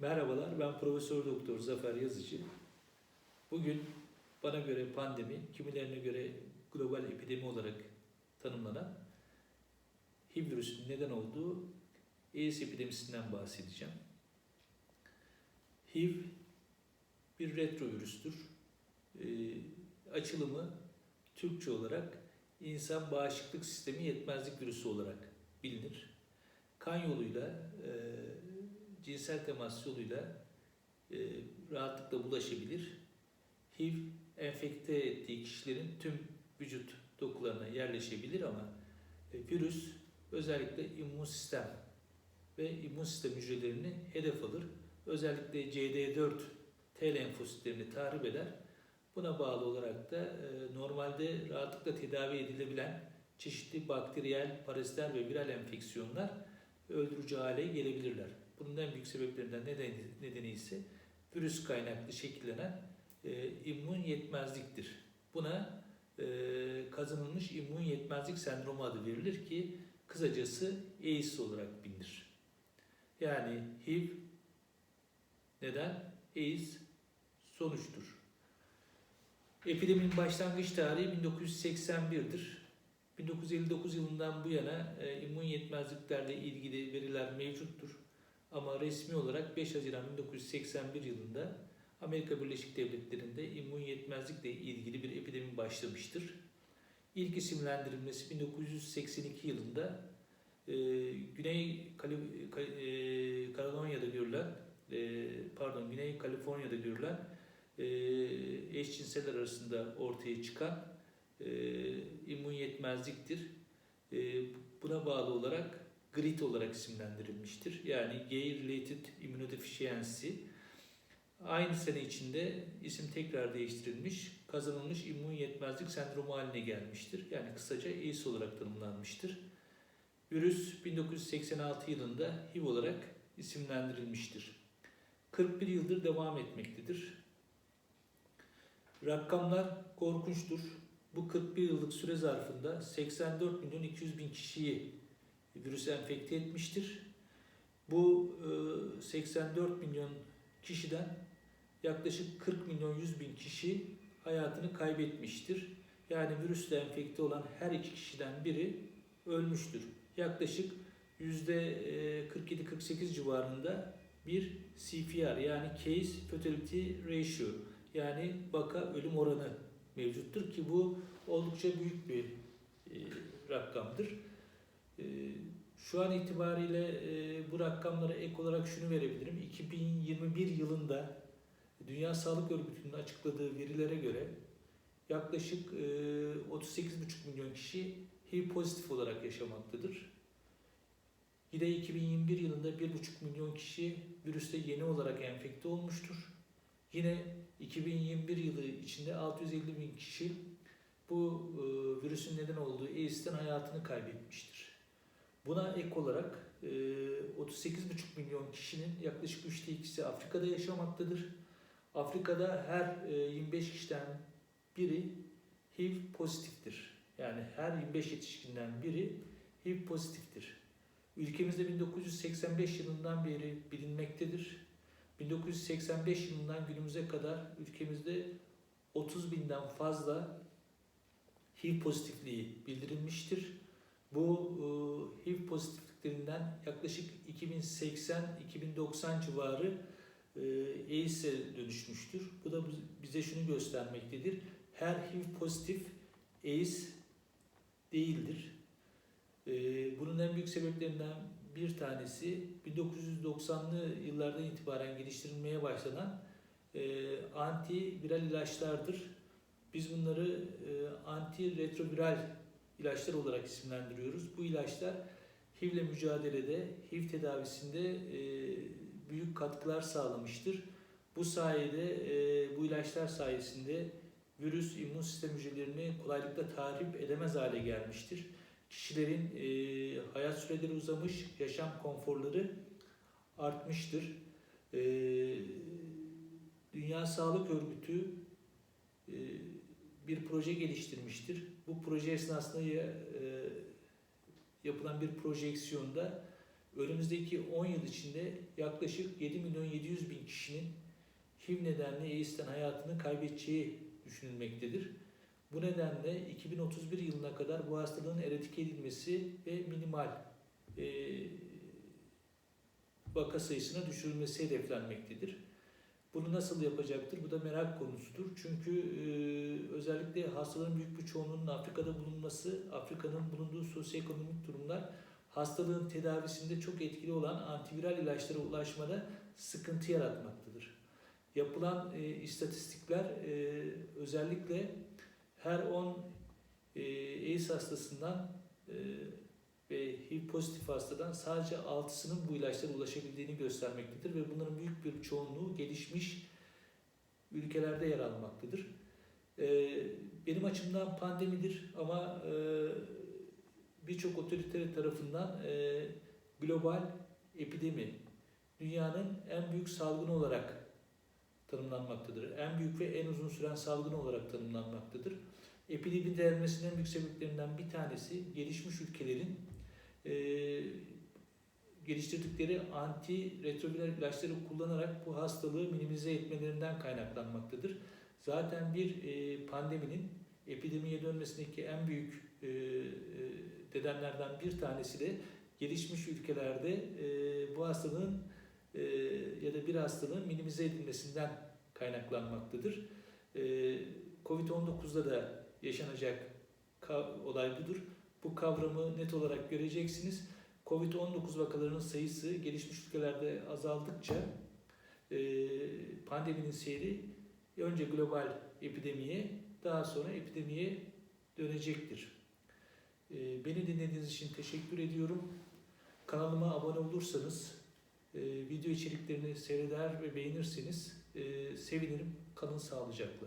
Merhabalar, ben Profesör Doktor Zafer Yazıcı. Bugün bana göre pandemi, kimilerine göre global epidemi olarak tanımlanan HIV virüsünün neden olduğu AIDS epidemisinden bahsedeceğim. HIV bir retrovirüstür. Ee, açılımı Türkçe olarak insan bağışıklık sistemi yetmezlik virüsü olarak bilinir. Kan yoluyla, e, cinsel temas yoluyla e, rahatlıkla bulaşabilir. HIV enfekte ettiği kişilerin tüm vücut dokularına yerleşebilir ama e, virüs özellikle immün sistem ve immün sistem hücrelerini hedef alır. Özellikle CD4 T lenfositlerini tahrip eder. Buna bağlı olarak da e, normalde rahatlıkla tedavi edilebilen çeşitli bakteriyel, paraziter ve viral enfeksiyonlar öldürücü hale gelebilirler. Bunun en büyük sebeplerinden nedeni, nedeni ise virüs kaynaklı şekillenen e, immün yetmezliktir. Buna e, kazanılmış immün yetmezlik sendromu adı verilir ki kısacası AIDS olarak bilinir. Yani HIV neden? AIDS sonuçtur. Epideminin başlangıç tarihi 1981'dir. 1959 yılından bu yana e, immün yetmezliklerle ilgili veriler mevcuttur. Ama resmi olarak 5 Haziran 1981 yılında Amerika Birleşik Devletleri'nde immün yetmezlikle ilgili bir epidemi başlamıştır. İlk isimlendirilmesi 1982 yılında e, Güney Kali, Ka- e, Kaledonya'da görülen, e, pardon Güney Kaliforniya'da görülen e, eşcinseller arasında ortaya çıkan e, immün yetmezliktir. E, buna bağlı olarak GRIT olarak isimlendirilmiştir. Yani Gay Related Immunodeficiency. Aynı sene içinde isim tekrar değiştirilmiş, kazanılmış immün yetmezlik sendromu haline gelmiştir. Yani kısaca AIDS olarak tanımlanmıştır. Virüs 1986 yılında HIV olarak isimlendirilmiştir. 41 yıldır devam etmektedir. Rakamlar korkunçtur. Bu 41 yıllık süre zarfında 84 milyon 200 bin kişiyi virüs enfekte etmiştir. Bu e, 84 milyon kişiden yaklaşık 40 milyon 100 bin kişi hayatını kaybetmiştir. Yani virüsle enfekte olan her iki kişiden biri ölmüştür. Yaklaşık %47-48 civarında bir CFR yani Case Fatality Ratio yani vaka ölüm oranı mevcuttur ki bu oldukça büyük bir e, rakamdır. E, şu an itibariyle e, bu rakamlara ek olarak şunu verebilirim. 2021 yılında Dünya Sağlık Örgütü'nün açıkladığı verilere göre yaklaşık e, 38,5 milyon kişi HIV pozitif olarak yaşamaktadır. Yine 2021 yılında 1,5 milyon kişi virüste yeni olarak enfekte olmuştur. Yine 2021 yılı içinde 650 bin kişi bu e, virüsün neden olduğu AIDS'ten hayatını kaybetmiştir. Buna ek olarak e, 38,5 milyon kişinin yaklaşık üçte ikisi Afrika'da yaşamaktadır. Afrika'da her e, 25 kişiden biri HIV pozitiftir. Yani her 25 yetişkinden biri HIV pozitiftir. Ülkemizde 1985 yılından beri bilinmektedir. 1985 yılından günümüze kadar ülkemizde 30 binden fazla HIV pozitifliği bildirilmiştir. Bu e, HIV pozitifliklerinden yaklaşık 2080-2090 civarı e, AIDS'e dönüşmüştür. Bu da bize şunu göstermektedir. Her HIV pozitif AIDS değildir. E, bunun en büyük sebeplerinden bir tanesi 1990'lı yıllardan itibaren geliştirilmeye başlanan e, antiviral ilaçlardır. Biz bunları e, antiretroviral ilaçlar olarak isimlendiriyoruz. Bu ilaçlar HIV ile mücadelede, HIV tedavisinde e, büyük katkılar sağlamıştır. Bu sayede, e, bu ilaçlar sayesinde virüs immün sistem hücrelerini kolaylıkla tahrip edemez hale gelmiştir. Kişilerin e, hayat süreleri uzamış, yaşam konforları artmıştır. E, Dünya Sağlık Örgütü e, bir proje geliştirmiştir. Bu proje esnasında e, yapılan bir projeksiyonda önümüzdeki 10 yıl içinde yaklaşık 7 milyon 700 bin kişinin HIV nedenli AIDS'ten hayatını kaybedeceği düşünülmektedir. Bu nedenle 2031 yılına kadar bu hastalığın eradike edilmesi ve minimal e, vaka sayısına düşürülmesi hedeflenmektedir. Bunu nasıl yapacaktır? Bu da merak konusudur. Çünkü e, özellikle hastaların büyük bir çoğunluğunun Afrika'da bulunması, Afrika'nın bulunduğu sosyoekonomik durumlar hastalığın tedavisinde çok etkili olan antiviral ilaçlara ulaşmada sıkıntı yaratmaktadır. Yapılan e, istatistikler e, özellikle her 10 e, AIDS hastasından e, ve HIV pozitif hastadan sadece 6'sının bu ilaçlara ulaşabildiğini göstermektedir ve bunların büyük bir çoğunluğu gelişmiş ülkelerde yer almaktadır. E, benim açımdan pandemidir ama e, birçok otorite tarafından e, global epidemi dünyanın en büyük salgını olarak tanımlanmaktadır. En büyük ve en uzun süren salgın olarak tanımlanmaktadır. Epidemi değermesinin en büyük sebeplerinden bir tanesi gelişmiş ülkelerin e, geliştirdikleri anti retroviral ilaçları kullanarak bu hastalığı minimize etmelerinden kaynaklanmaktadır. Zaten bir e, pandeminin epidemiye dönmesindeki en büyük e, e, nedenlerden bir tanesi de gelişmiş ülkelerde e, bu hastalığın e, ya da bir hastalığın minimize edilmesinden kaynaklanmaktadır. E, Covid-19'da da yaşanacak olay budur. Bu kavramı net olarak göreceksiniz. Covid-19 vakalarının sayısı gelişmiş ülkelerde azaldıkça e, pandeminin seyri önce global epidemiye daha sonra epidemiye dönecektir. E, beni dinlediğiniz için teşekkür ediyorum. Kanalıma abone olursanız, e, video içeriklerini seyreder ve beğenirseniz e, sevinirim. Kalın sağlıcakla.